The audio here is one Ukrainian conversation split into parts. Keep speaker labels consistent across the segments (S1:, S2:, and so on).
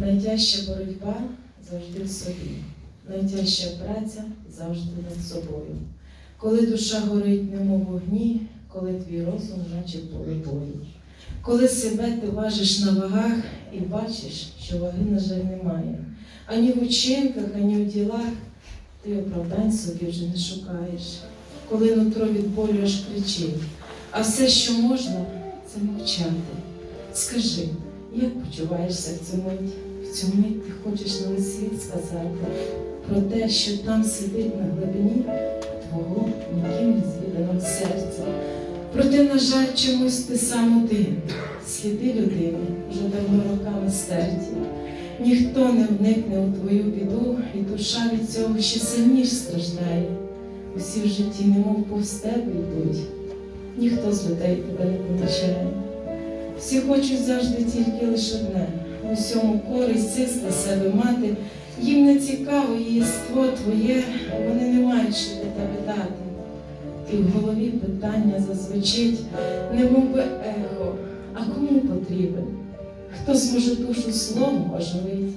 S1: Найтяжча боротьба завжди в собі, найтяжча праця завжди над собою. Коли душа горить, немов вогні, коли твій розум, наче поле бою. Коли себе ти важиш на вагах і бачиш, що ваги, на жаль, немає. Ані в учинках, ані в ділах ти оправдань собі вже не шукаєш. Коли нутро від болю аж кричить, а все, що можна, це мовчати. Скажи, як почуваєшся в цю мить? В цю мить ти хочеш на весь світ сказати про те, що там сидить на глибині твого ніким не звіданого серця. Проте, на жаль, чомусь ти сам один, сліди людини вже давно роками стерті. Ніхто не вникне у твою біду, і душа від цього ще сильніш страждає. Усі в житті, немов повз тебе йдуть, ніхто з людей тебе не помічає. Всі хочуть завжди тільки лише одне, в усьому користь зиск для себе мати. Їм не цікаво єство твоє, вони не мають що тебе дати. І в голові питання зазвучить, не би ехо, а кому потрібен? Хто зможе душу словом оживить,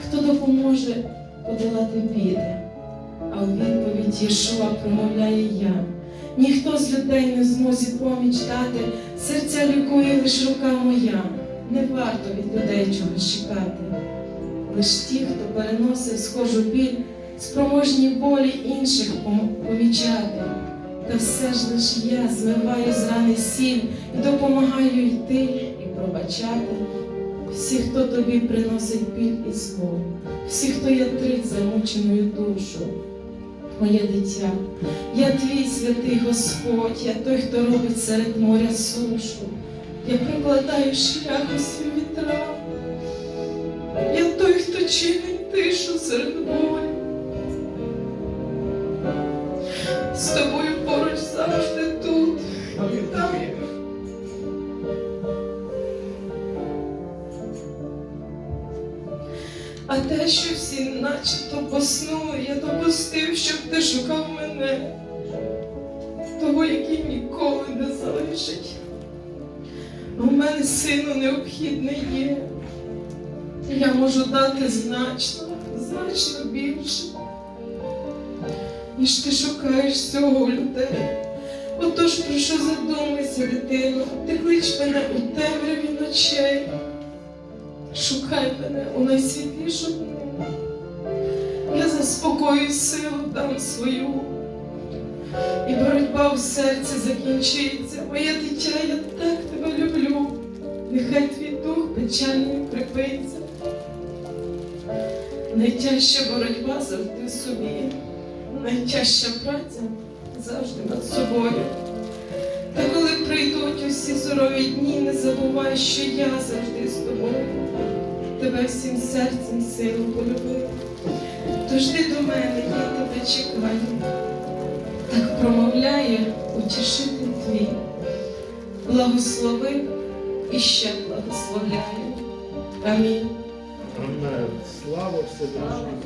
S1: хто допоможе подолати біди? А у відповідь Єшуа промовляє я. Ніхто з людей не змозі поміч дати, серця лікує лиш рука моя. Не варто від людей чогось чекати. Лиш ті, хто переносив схожу біль, спроможні болі інших помічати. Та все ж лиш я змиваю з рани сіль і допомагаю йти і пробачати. Всі, хто тобі приносить біль і зло, всі, хто ятрить замученою душу. Моє дитя, я твій святий Господь, я той, хто робить серед моря сушу. Я прокладаю шлях усім вітрам. Я той, хто чинить тишу серед моря. З тобою поруч завжди тут і там. А те, що всі начебто поснули, я допустив, щоб ти шукав мене, того, який ніколи не залишить. У мене сину необхідне є. Я можу дати значно, значно більше, ніж ти шукаєш цього людей. Отож, прошу, задумайся, дитино, ти клич мене у темряві ночей. Шукай мене у найсвітлішу днину. Я заспокою силу дам свою. І боротьба в серці закінчиться. Моє дитя, я так тебе люблю. Нехай твій дух печальний припиться. Найтяжча боротьба завжди собі, найтяжча праця завжди над собою. Та коли прийдуть усі сурові дні, не забувай, що я завжди з тобою. Тебе всім серцем силу полюбив. Тож ти до мене, я тебе чекаю. Так промовляє утішитель твій. Благослови і ще благословляє. Амінь.
S2: Слава Всевишньому.